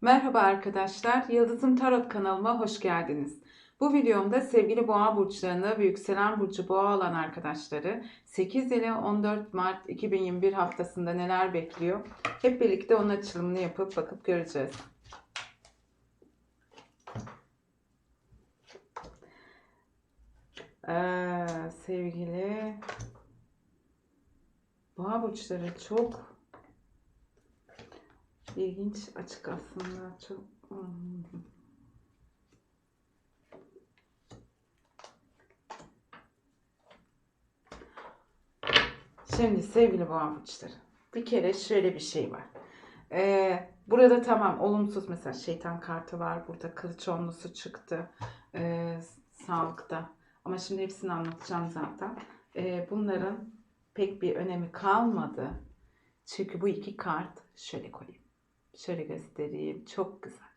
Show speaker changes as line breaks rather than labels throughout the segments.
Merhaba arkadaşlar, Yıldızım Tarot kanalıma hoş geldiniz. Bu videomda sevgili boğa burçlarını ve yükselen burcu boğa olan arkadaşları 8 ile 14 Mart 2021 haftasında neler bekliyor? Hep birlikte onun açılımını yapıp bakıp göreceğiz. Ee, sevgili boğa burçları çok ilginç açık aslında çok Şimdi sevgili boğa burçları bir kere şöyle bir şey var. Ee, burada tamam olumsuz mesela şeytan kartı var. Burada kılıç onlusu çıktı. Ee, sağlıkta. Ama şimdi hepsini anlatacağım zaten. Ee, bunların pek bir önemi kalmadı. Çünkü bu iki kart şöyle koyayım. Şöyle göstereyim. Çok güzel.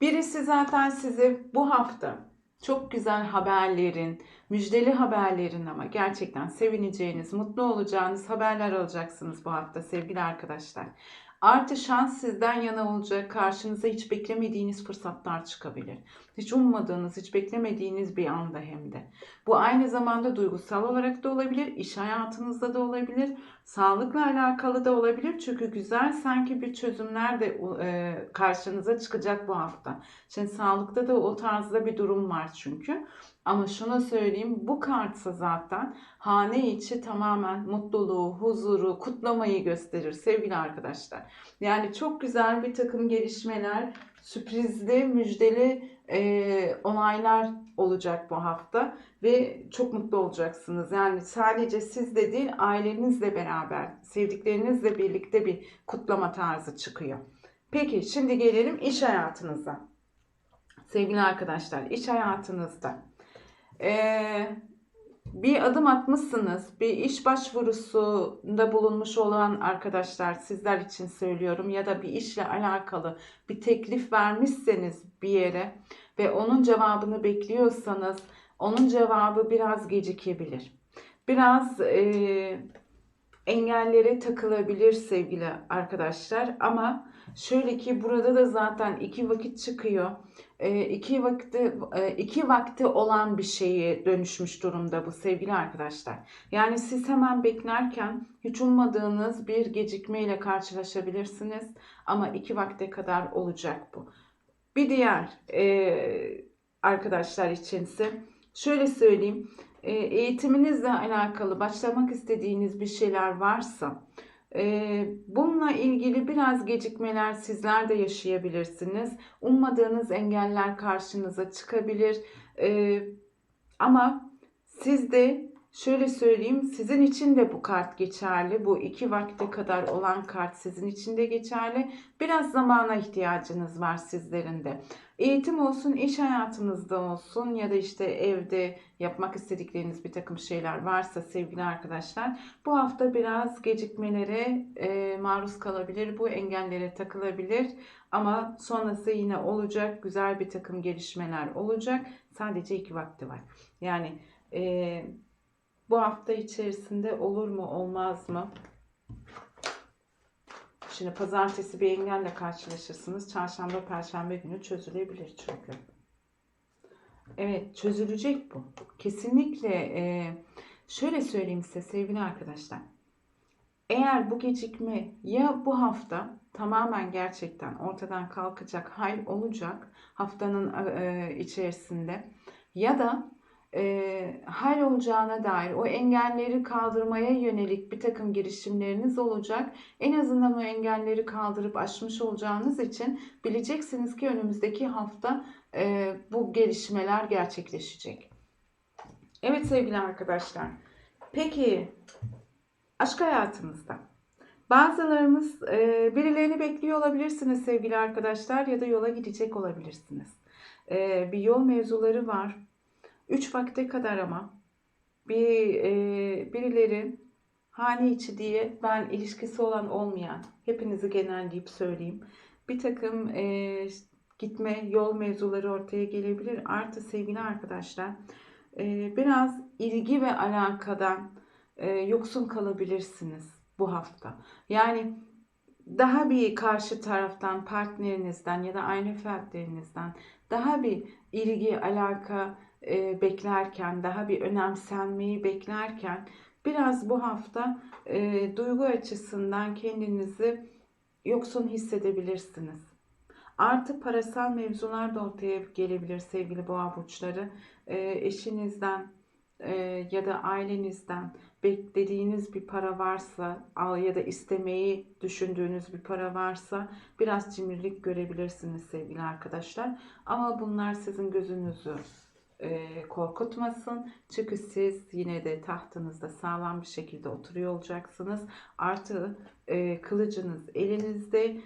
Birisi zaten size bu hafta çok güzel haberlerin, müjdeli haberlerin ama gerçekten sevineceğiniz, mutlu olacağınız haberler alacaksınız bu hafta sevgili arkadaşlar. Artı şans sizden yana olacak. Karşınıza hiç beklemediğiniz fırsatlar çıkabilir. Hiç ummadığınız, hiç beklemediğiniz bir anda hem de. Bu aynı zamanda duygusal olarak da olabilir, iş hayatınızda da olabilir, sağlıkla alakalı da olabilir. Çünkü güzel sanki bir çözümler de e, karşınıza çıkacak bu hafta. Şimdi sağlıkta da o tarzda bir durum var çünkü. Ama şunu söyleyeyim bu kartsa zaten hane içi tamamen mutluluğu, huzuru, kutlamayı gösterir sevgili arkadaşlar. Yani çok güzel bir takım gelişmeler, sürprizli, müjdeli e, olaylar olacak bu hafta ve çok mutlu olacaksınız. Yani sadece siz de değil ailenizle beraber, sevdiklerinizle birlikte bir kutlama tarzı çıkıyor. Peki şimdi gelelim iş hayatınıza. Sevgili arkadaşlar iş hayatınızda ee, bir adım atmışsınız, bir iş başvurusunda bulunmuş olan arkadaşlar sizler için söylüyorum ya da bir işle alakalı bir teklif vermişseniz bir yere ve onun cevabını bekliyorsanız onun cevabı biraz gecikebilir. Biraz e, engellere takılabilir sevgili arkadaşlar ama şöyle ki burada da zaten iki vakit çıkıyor. E, iki vakti e, iki vakti olan bir şeye dönüşmüş durumda bu sevgili arkadaşlar. Yani siz hemen beklerken hiç ummadığınız bir gecikmeyle karşılaşabilirsiniz ama iki vakte kadar olacak bu. Bir diğer e, arkadaşlar içinse şöyle söyleyeyim e, eğitiminizle alakalı başlamak istediğiniz bir şeyler varsa bununla ilgili biraz gecikmeler sizler de yaşayabilirsiniz. Ummadığınız engeller karşınıza çıkabilir. Ama siz de şöyle söyleyeyim sizin için de bu kart geçerli. Bu iki vakte kadar olan kart sizin için de geçerli. Biraz zamana ihtiyacınız var sizlerin de. Eğitim olsun, iş hayatınızda olsun ya da işte evde yapmak istedikleriniz bir takım şeyler varsa sevgili arkadaşlar bu hafta biraz gecikmelere e, maruz kalabilir. Bu engellere takılabilir ama sonrası yine olacak. Güzel bir takım gelişmeler olacak. Sadece iki vakti var. Yani e, bu hafta içerisinde olur mu olmaz mı? Şimdi pazartesi bir engelle karşılaşırsınız. Çarşamba, perşembe günü çözülebilir çünkü. Evet çözülecek bu. Kesinlikle e, şöyle söyleyeyim size sevgili arkadaşlar. Eğer bu gecikme ya bu hafta tamamen gerçekten ortadan kalkacak hal olacak haftanın e, içerisinde ya da e, hal olacağına dair o engelleri kaldırmaya yönelik bir takım girişimleriniz olacak. En azından o engelleri kaldırıp aşmış olacağınız için bileceksiniz ki önümüzdeki hafta e, bu gelişmeler gerçekleşecek. Evet sevgili arkadaşlar. Peki aşk hayatınızda bazılarımız e, birilerini bekliyor olabilirsiniz sevgili arkadaşlar ya da yola gidecek olabilirsiniz. E, bir yol mevzuları var 3 vakte kadar ama bir e, birileri hane içi diye ben ilişkisi olan olmayan hepinizi genelleyip söyleyeyim. Bir takım e, gitme yol mevzuları ortaya gelebilir. Artı sevgili arkadaşlar e, biraz ilgi ve alakadan e, yoksun kalabilirsiniz bu hafta. Yani daha bir karşı taraftan, partnerinizden ya da aynı fertlerinizden daha bir ilgi, alaka e, beklerken, daha bir önemsenmeyi beklerken biraz bu hafta e, duygu açısından kendinizi yoksun hissedebilirsiniz. Artı parasal mevzular da ortaya gelebilir sevgili boğa burçları. E, eşinizden e, ya da ailenizden beklediğiniz bir para varsa ya da istemeyi düşündüğünüz bir para varsa biraz cimrilik görebilirsiniz sevgili arkadaşlar. Ama bunlar sizin gözünüzü korkutmasın. Çünkü siz yine de tahtınızda sağlam bir şekilde oturuyor olacaksınız. Artı e, kılıcınız elinizde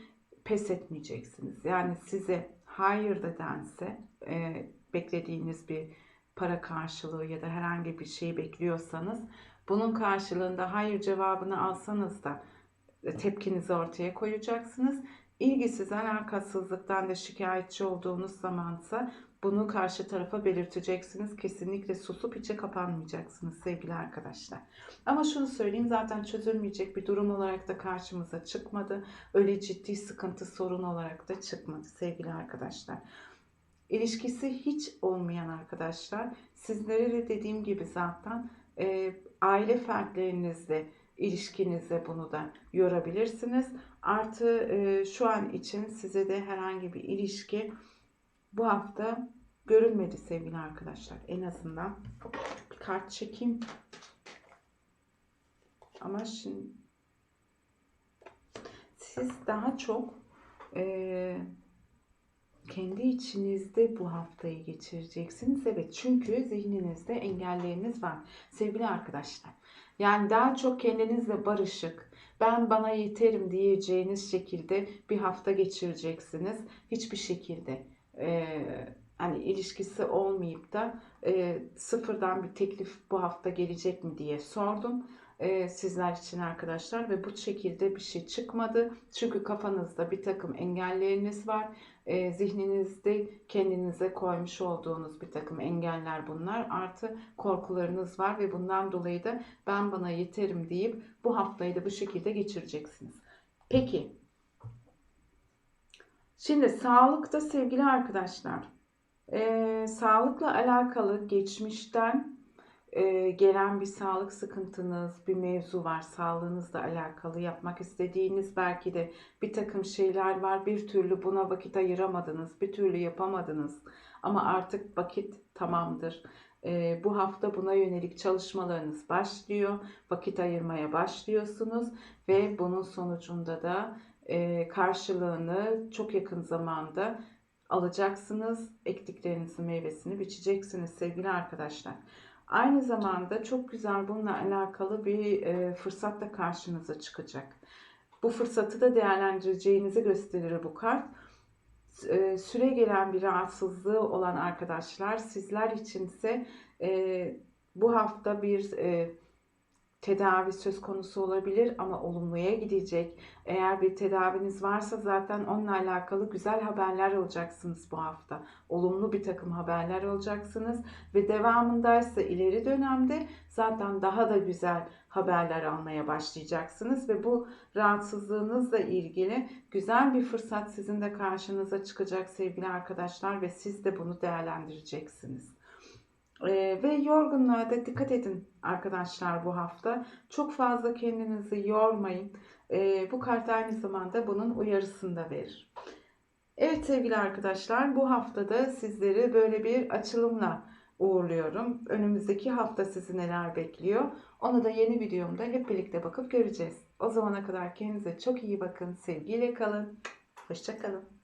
pes etmeyeceksiniz. Yani size hayır da dense e, beklediğiniz bir para karşılığı ya da herhangi bir şey bekliyorsanız bunun karşılığında hayır cevabını alsanız da e, tepkinizi ortaya koyacaksınız. İlgisiz, alakasızlıktan da şikayetçi olduğunuz zamansa bunu karşı tarafa belirteceksiniz. Kesinlikle susup içe kapanmayacaksınız sevgili arkadaşlar. Ama şunu söyleyeyim zaten çözülmeyecek bir durum olarak da karşımıza çıkmadı. Öyle ciddi sıkıntı sorun olarak da çıkmadı sevgili arkadaşlar. İlişkisi hiç olmayan arkadaşlar sizlere de dediğim gibi zaten e, aile fertlerinizle ilişkinizde bunu da yorabilirsiniz. Artı e, şu an için size de herhangi bir ilişki bu hafta görülmedi sevgili arkadaşlar. En azından bir kart çekeyim. Ama şimdi siz daha çok e, kendi içinizde bu haftayı geçireceksiniz. Evet çünkü zihninizde engelleriniz var sevgili arkadaşlar. Yani daha çok kendinizle barışık, ben bana yeterim diyeceğiniz şekilde bir hafta geçireceksiniz. Hiçbir şekilde e, hani ilişkisi olmayıp da e, sıfırdan bir teklif bu hafta gelecek mi diye sordum e, sizler için arkadaşlar ve bu şekilde bir şey çıkmadı. Çünkü kafanızda bir takım engelleriniz var. E, zihninizde kendinize koymuş olduğunuz bir takım engeller bunlar. Artı korkularınız var ve bundan dolayı da ben bana yeterim deyip bu haftayı da bu şekilde geçireceksiniz. Peki. Şimdi sağlıkta sevgili arkadaşlar. E, sağlıkla alakalı geçmişten e, gelen bir sağlık sıkıntınız, bir mevzu var sağlığınızla alakalı yapmak istediğiniz belki de bir takım şeyler var. Bir türlü buna vakit ayıramadınız, bir türlü yapamadınız ama artık vakit tamamdır. E, bu hafta buna yönelik çalışmalarınız başlıyor, vakit ayırmaya başlıyorsunuz ve bunun sonucunda da e, karşılığını çok yakın zamanda alacaksınız. Ektiklerinizin meyvesini biçeceksiniz sevgili arkadaşlar. Aynı zamanda çok güzel bununla alakalı bir e, fırsat da karşınıza çıkacak. Bu fırsatı da değerlendireceğinizi gösterir bu kart. E, süre gelen bir rahatsızlığı olan arkadaşlar sizler içinse e, bu hafta bir e, tedavi söz konusu olabilir ama olumluya gidecek. Eğer bir tedaviniz varsa zaten onunla alakalı güzel haberler alacaksınız bu hafta. Olumlu bir takım haberler alacaksınız ve devamındaysa ileri dönemde zaten daha da güzel haberler almaya başlayacaksınız ve bu rahatsızlığınızla ilgili güzel bir fırsat sizin de karşınıza çıkacak sevgili arkadaşlar ve siz de bunu değerlendireceksiniz. Ee, ve yorgunluğa da dikkat edin arkadaşlar bu hafta. Çok fazla kendinizi yormayın. Ee, bu kart aynı zamanda bunun uyarısını da verir. Evet sevgili arkadaşlar bu haftada sizleri böyle bir açılımla uğurluyorum. Önümüzdeki hafta sizi neler bekliyor? Onu da yeni videomda hep birlikte bakıp göreceğiz. O zamana kadar kendinize çok iyi bakın. Sevgiyle kalın. Hoşçakalın.